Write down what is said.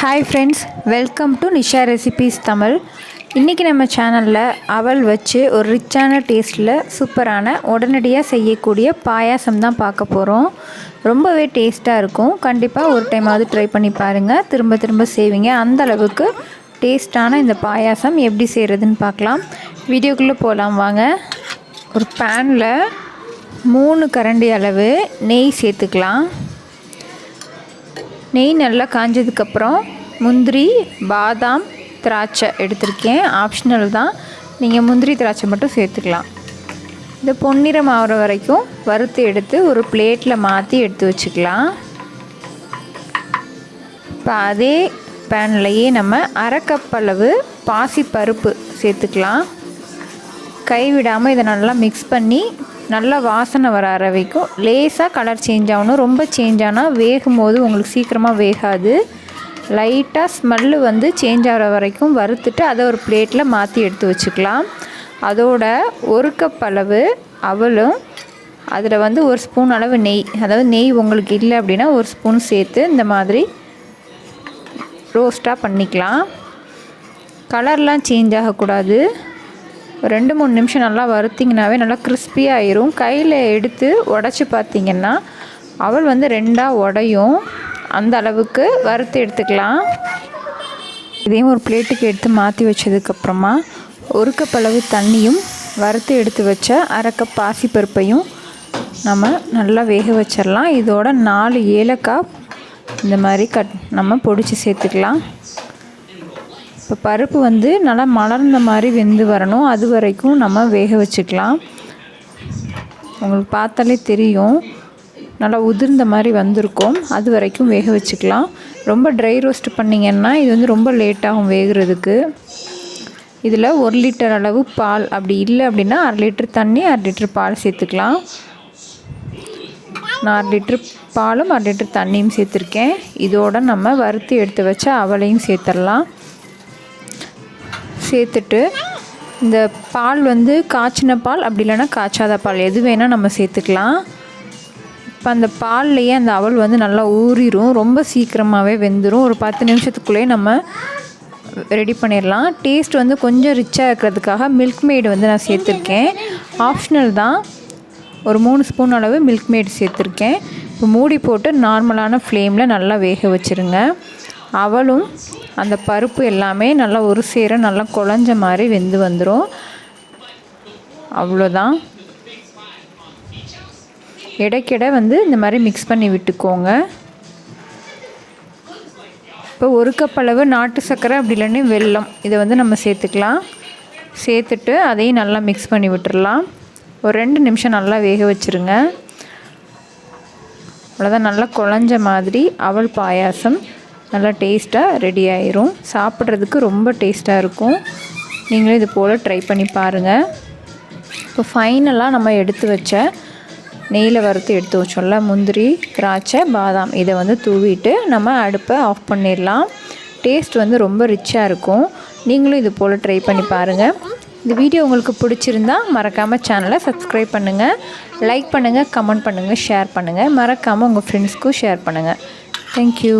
Hi friends welcome to Nisha recipes Tamil இன்றைக்கி நம்ம சேனலில் அவல் வச்சு ஒரு ரிச்சான டேஸ்ட்டில் சூப்பரான உடனடியாக செய்யக்கூடிய பாயாசம் தான் பார்க்க போகிறோம் ரொம்பவே டேஸ்ட்டாக இருக்கும். கண்டிப்பாக ஒரு டைமாவது ட்ரை பண்ணி பாருங்கள் திரும்ப திரும்ப செய்வீங்க. அந்த அளவுக்கு டேஸ்ட்டான இந்த பாயாசம் எப்படி செய்கிறதுன்னு பார்க்கலாம். வீடியோக்குள்ளே போகலாம் வாங்க. ஒரு பேனில் மூணு கரண்டி அளவு நெய் சேர்த்துக்கலாம். நெய் நல்லா காஞ்சதுக்கப்புறம் முந்திரி பாதாம் திராட்சை எடுத்திருக்கேன். ஆப்ஷனல் தான். நீங்கள் முந்திரி திராட்சை மட்டும் சேர்த்துக்கலாம். இந்த பொன்னிறம் ஆகிற வரைக்கும் வறுத்து எடுத்து ஒரு பிளேட்டில் மாற்றி எடுத்து வச்சுக்கலாம். இப்போ அதே பேன்லையே நம்ம அரை கப் அளவு பாசி பருப்பு சேர்த்துக்கலாம். கைவிடாமல் இதை நல்லா மிக்ஸ் பண்ணி நல்லா வாசனை வர வரைக்கும் லேசாக கலர் சேஞ்ச் ஆகணும். ரொம்ப சேஞ்ச் ஆனால் வேகும் போது உங்களுக்கு சீக்கிரமாக வேகாது. லைட்டாக ஸ்மெல்லு வந்து சேஞ்ச் ஆகிற வரைக்கும் வறுத்துட்டு அதை ஒரு பிளேட்டில் மாற்றி எடுத்து வச்சுக்கலாம். அதோட ஒரு கப் அளவு அவளும் அதில் வந்து ஒரு ஸ்பூன் அளவு நெய். அதாவது நெய் உங்களுக்கு இல்லை அப்படின்னா ஒரு ஸ்பூன் சேர்த்து இந்த மாதிரி ரோஸ்ட்டாக பண்ணிக்கலாம். கலர்லாம் சேஞ்ச் ஆகக்கூடாது. ரெண்டு மூணு நிமிஷம் நல்லா வறுத்திங்கனாவே நல்லா கிறிஸ்பியாகிரும் கையில் எடுத்து உடச்சி பார்த்தீங்கன்னா அவள் வந்து ரெண்டாக உடையும். அந்த அளவுக்கு வறுத்து எடுத்துக்கலாம். இதையும் ஒரு பிளேட்டுக்கு எடுத்து மாற்றி வச்சதுக்கப்புறமா ஒரு கப் அளவு தண்ணியும் வறுத்து எடுத்து வச்ச அரை கப் பாசிப்பருப்பையும் நம்ம நல்லா வேக வச்சிடலாம் இதோட நாலு ஏலக்காய் இந்த மாதிரி கட் நம்ம பொடிச்சு சேர்த்துக்கலாம். இப்போ பருப்பு வந்து நல்லா மலர்ந்த மாதிரி வெந்து வரணும். அது வரைக்கும் நம்ம வேக வச்சுக்கலாம். உங்களுக்கு பார்த்தாலே தெரியும். நல்லா உதிர்ந்த மாதிரி வந்திருக்கும். அது வரைக்கும் வேக வச்சுக்கலாம். ரொம்ப ட்ரை ரோஸ்ட் பண்ணிங்கன்னா இது வந்து ரொம்ப லேட்டாகும் வேகிறதுக்கு. இதில் ஒரு லிட்டர் அளவு பால் அப்படி இல்லை அப்படின்னா அரை லிட்டர் தண்ணி அரை லிட்டர் பால் சேர்த்துக்கலாம். நான் அரை லிட்டர் பாலும் அரை லிட்டர் தண்ணியும் சேர்த்துருக்கேன். இதோட நம்ம வறுத்து எடுத்து வச்ச அவளையும் சேர்த்துடலாம் சேர்த்துட்டு இந்த பால் வந்து காய்ச்சின பால் அப்படி இல்லைன்னா காய்ச்சாத பால் எது வேணால் நம்ம சேர்த்துக்கலாம். இப்போ அந்த பால்லையே அந்த அவல் வந்து நல்லா ஊறிடும் ரொம்ப சீக்கிரமாகவே வெந்துடும் ஒரு பத்து நிமிஷத்துக்குள்ளேயே நம்ம ரெடி பண்ணிடலாம் டேஸ்ட் வந்து கொஞ்சம் ரிச்சாக இருக்கிறதுக்காக மில்க் மேடு வந்து நான் சேர்த்துருக்கேன். ஆப்ஷனல் தான். ஒரு மூணு ஸ்பூன் அளவு மில்க் மேடு சேர்த்துருக்கேன். இப்போ மூடி போட்டு நார்மலான ஃப்ளேமில் நல்லா வேக வச்சுருங்க. அவளும் அந்த பருப்பு எல்லாமே நல்லா ஒரு சேர நல்லா குழஞ்ச மாதிரி வெந்து வந்துடும் அவ்வளோதான். இடைக்கிட வந்து இந்த மாதிரி மிக்ஸ் பண்ணி விட்டுக்கோங்க. இப்போ ஒரு கப் அளவு நாட்டு சர்க்கரை அப்படி இல்லைன்னு வெல்லம் இதை வந்து நம்ம சேர்த்துக்கலாம். சேர்த்துட்டு அதையும் நல்லா மிக்ஸ் பண்ணி விட்டுடலாம் ஒரு ரெண்டு நிமிஷம் நல்லா வேக வச்சுருங்க. அவ்வளோதான் நல்லா குழஞ்ச மாதிரி அவல் பாயாசம். நல்லா டேஸ்ட்டாக ரெடி ஆயிரும். சாப்பிட்றதுக்கு ரொம்ப டேஸ்ட்டாக இருக்கும். நீங்களும் இது போல் ட்ரை பண்ணி பாருங்கள் இப்போ ஃபைனலாக நம்ம எடுத்து வச்ச நெய்யில் வறுத்து எடுத்து வச்சோம்ல முந்திரி திராட்சை பாதாம். இதை வந்து தூவிட்டு நம்ம அடுப்பை ஆஃப் பண்ணிடலாம். டேஸ்ட் வந்து ரொம்ப ரிச்சாக இருக்கும். நீங்களும் இது போல் ட்ரை பண்ணி பாருங்கள் இந்த வீடியோ உங்களுக்கு பிடிச்சிருந்தா மறக்காமல் சேனலை சப்ஸ்கிரைப் பண்ணுங்கள் லைக் பண்ணுங்கள் கமெண்ட் பண்ணுங்கள் ஷேர் பண்ணுங்கள் மறக்காமல் உங்கள் ஃப்ரெண்ட்ஸ்க்கும் ஷேர் பண்ணுங்கள் தேங்க்யூ